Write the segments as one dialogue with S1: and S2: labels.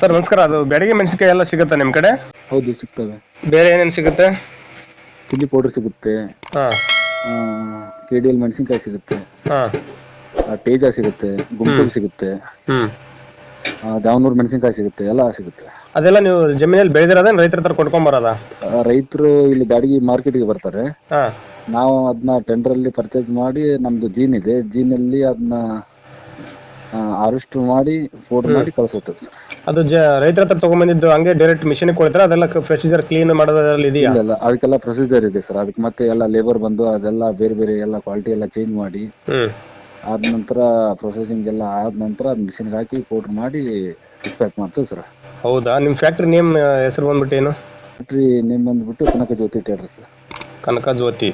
S1: Sir ನಮಸ್ಕಾರ. ಅದು ಬೆಳಗ್ಗೆ ಮೆಣಸಿನಕಾಯಿ ಎಲ್ಲ ಸಿಗುತ್ತಾ ನಿಮ್ಮ ಕಡೆ?
S2: ಹೌದು ಸಿಗ್ತವೆ.
S1: ಬೇರೆ ಏನೇನು ಸಿಗುತ್ತೆ?
S2: ಚಿಲ್ಲಿ ಪೌಡರ್ ಸಿಗುತ್ತೆ.
S1: ಹಾಂ.
S2: ಕೆ ಡಿ ಎಲ್ ಮೆಣಸಿನ್ಕಾಯಿ ಸಿಗುತ್ತೆ.
S1: ಹಾಂ.
S2: ಆ, ತೇಜ ಸಿಗುತ್ತೆ ಗುಂಟೂರು ಸಿಗುತ್ತೆ.
S1: ಹ್ಞೂ
S2: ಆ, ದಾವನೂರು ಮೆಣಸಿನ್ಕಾಯಿ ಸಿಗುತ್ತೆ ಎಲ್ಲ ಸಿಗುತ್ತೆ.
S1: ಅದೆಲ್ಲ ನೀವು ಜಮೀನಲ್ಲಿ ಬೆಳೆದಿರೋದೇನು ರೈತರ ಹತ್ರ ಕೊಟ್ಕೊಂಬರೋದಾ
S2: ರೈತರು ಇಲ್ಲಿ ಬಾಡಿಗೆ ಮಾರ್ಕೆಟ್ಗೆ ಬರ್ತಾರೆ.
S1: ಹಾಂ.
S2: ನಾವು ಅದನ್ನ ಟೆಂಡರಲ್ಲಿ ಪರ್ಚೇಸ್ ಮಾಡಿ ನಮ್ದು ಜೀನ್ ಇದೆ. ಜೀನ್ ಅಲ್ಲಿ ಅದನ್ನ ಹಾರ್ವೆಸ್ಟ್ ಮಾಡಿ ಫೋಟೋ ಮಾಡಿ ಕಳಿಸುತ್ತೇವೆ ಸರ್.
S1: ಅದು ಜ ರೈತರ ಹತ್ರ ತಗೊಂಬಂದಿದ್ದು ಹಂಗೆ ಡೈರೆಕ್ಟ್ ಮಿಷಿನ್ಗೆ ಕೊಡ್ತಾರೆ ಅದೆಲ್ಲ ಪ್ರೊಸೀಜರ್ ಕ್ಲೀನ್ ಮಾಡೋದ್ರಲ್ಲಿ ಇದೆಯಾ
S2: ಇಲ್ಲ ಅದಕ್ಕೆಲ್ಲ ಪ್ರೊಸೀಜರ್ ಇದೆ ಸರ್ ಅದಕ್ಕೆ ಮತ್ತೆ ಎಲ್ಲ ಲೇಬರ್ ಬಂದು ಅದೆಲ್ಲ ಬೇರೆ ಬೇರೆ ಎಲ್ಲ ಕ್ವಾಲಿಟಿ ಎಲ್ಲ ಚೇಂಜ್ ಮಾಡಿ ಆದ ನಂತರ ಪ್ರೊಸೆಸಿಂಗ್ ಎಲ್ಲ ಆದ ನಂತರ ಮಿಷನ್ ಮಿಷಿನ್ಗೆ ಹಾಕಿ ಪೌಡರ್ ಮಾಡಿ ಪ್ಯಾಕ್ ಮಾಡ್ತೀವಿ ಸರ್
S1: ಹೌದಾ? ನಿಮ್ಮ ಫ್ಯಾಕ್ಟ್ರಿ ನೇಮ್ ಹೆಸರು ಬಂದ್ಬಿಟ್ಟು ಏನು?
S2: ಫ್ಯಾಕ್ಟ್ರಿ ನೇಮ್ ಬಂದ್ಬಿಟ್ಟು ಕನಕ ಜ್ಯೋತಿ ಟೇಡರ್ಸ್
S1: ಕನಕ ಜ್ಯೋತಿ.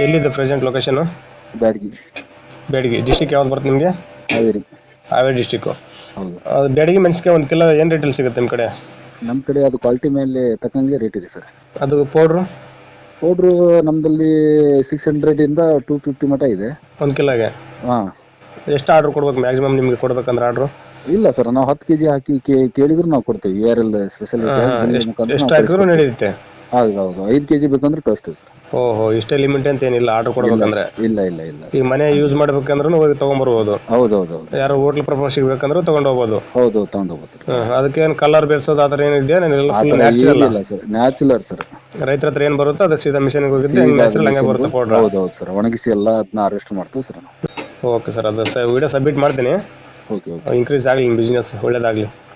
S1: ಎಲ್ಲಿದೆ ಪ್ರೆಸೆಂಟ್ ಲೊಕೇಶನು
S2: ಬ್ಯಾಡಗಿ.
S1: ಬೇಡಿಗೆ ಡಿಸ್ಟಿಕ್ ಯಾವ್ದು ಬರುತ್ತೆ ನಿಮಗೆ?
S2: ಹಾವೇರಿ.
S1: ಹಾವೇರಿ ಡಿಸ್ಟಿಕ್ಕು
S2: ಹೌದು.
S1: ಬೇಡಿಗೆ ಮೆಣಸಿಗೆ ಒಂದು ಕಿಲೋ ಏನು ರೇಟಲ್ಲಿ ಸಿಗುತ್ತೆ ನಿಮ್ಮ ಕಡೆ?
S2: ನಮ್ಮ ಕಡೆ ಅದು ಕ್ವಾಲಿಟಿ ಮೇಲೆ ತಕ್ಕಂಗೆ ರೇಟ್ ಇದೆ ಸರ್.
S1: ಅದು ಪೌಡ್ರು
S2: ಪೌಡ್ರು ನಮ್ಮದಲ್ಲಿ ಸಿಕ್ಸ್ ಹಂಡ್ರೆಡಿಂದ ಟೂ ಫಿಫ್ಟಿ ಮಟ ಇದೆ.
S1: ಒಂದು ಕಿಲೋಗೆ?
S2: ಹಾಂ.
S1: ಎಷ್ಟು ಆರ್ಡ್ರ್ ಕೊಡ್ಬೇಕು ಮ್ಯಾಕ್ಸಿಮಮ್ ನಿಮಗೆ ಕೊಡ್ಬೇಕಂದ್ರೆ ಆರ್ಡ್ರು
S2: ಇಲ್ಲ ಸರ್ ನಾವು ಹತ್ತು ಕೆ ಜಿ ಹಾಕಿ ಕೇ- ಕೇಳಿದ್ರು ನಾವು ಕೊಡ್ತೇವೆ ಎಲ್ ಸ್ಪೆಷಲ್
S1: ಎಷ್ಟು ಹಾಕಿದ್ರು ನಡೆಯುತ್ತೆ.
S2: ಹೌದು ಹೌದು ಐದು ಕೆಜಿ ಬೇಕಂದ್ರೆ ಕಳಿಸ್ತೇವೆ ಸರ್.
S1: ಓಹೋ ಇಷ್ಟೇ ಲಿಮಿಟ್ ಅಂತ ಏನಿಲ್ಲ ಆರ್ಡರ್ ಕೊಡ್ಬೇಕಂದ್ರೆ.
S2: ಇಲ್ಲ ಇಲ್ಲ ಇಲ್ಲ
S1: ಈ ಮನೆ ಯೂಸ್ ಮಾಡ್ಬೇಕಂದ್ರೂ ಹೋಗಿ ತಗೊಂಡ್ಬರ್ಬೋದು
S2: ಹೌದೌದು ಹೌದು ಹೌದು
S1: ಯಾರೋ ಹೋಟ್ಲ್ ಪ್ರಪೋಸಿಗೆ ಬೇಕಂದ್ರೂ ತೊಗೊಂಡು ಹೋಗ್ಬೋದು
S2: ಹೌದು ತಗೊಂಡೋಗ್ಬೋದು ಸರ್.
S1: ಹ್ಮ್, ಅದಕ್ಕೇನು ಕಲರ್ ಬೇರ್ಸೋದು ಆ ಥರ ಏನಿದೆಯಾ? ಏನಿಲ್ಲ
S2: ಆ
S1: ಫುಲ್ ನ್ಯಾಚುರಲ್
S2: ಏನಿಲ್ಲ ಸರ್. Natural sir.
S1: ರೈತರ ಹತ್ರ ಏನು ಬರುತ್ತೋ ಅದಕ್ಕೆ ಸೀದಾ ಮಿಷನ್ಗೆ ಹೋಗಿದ್ದೆ ಹೆಂಗೆ ನ್ಯಾಚುರಲ್ ಹಂಗೆ ಬರುತ್ತೆ ಪೌಡ್ರ್
S2: ಹೌದು ಹೌದು ಸರ್. ಒಣಗಿಸಿ ಎಲ್ಲ ಅದನ್ನ ಅರೆಸ್ಟ್ ಮಾಡ್ತೀವಿ ಸರ್
S1: ಓಕೆ ಸರ್ ಅದು ಸ ವಿಡಿಯೋ ಸಬ್ಮಿಟ್ ಮಾಡ್ತೀನಿ.
S2: ಓಕೆ ಓಕೆ
S1: ಇನ್ಕ್ರೀಸ್ ಆಗಲಿ ನಿಮ್ಮ ಬಿಸ್ನೆಸ್ ಒಳ್ಳೇದಾಗಲಿ.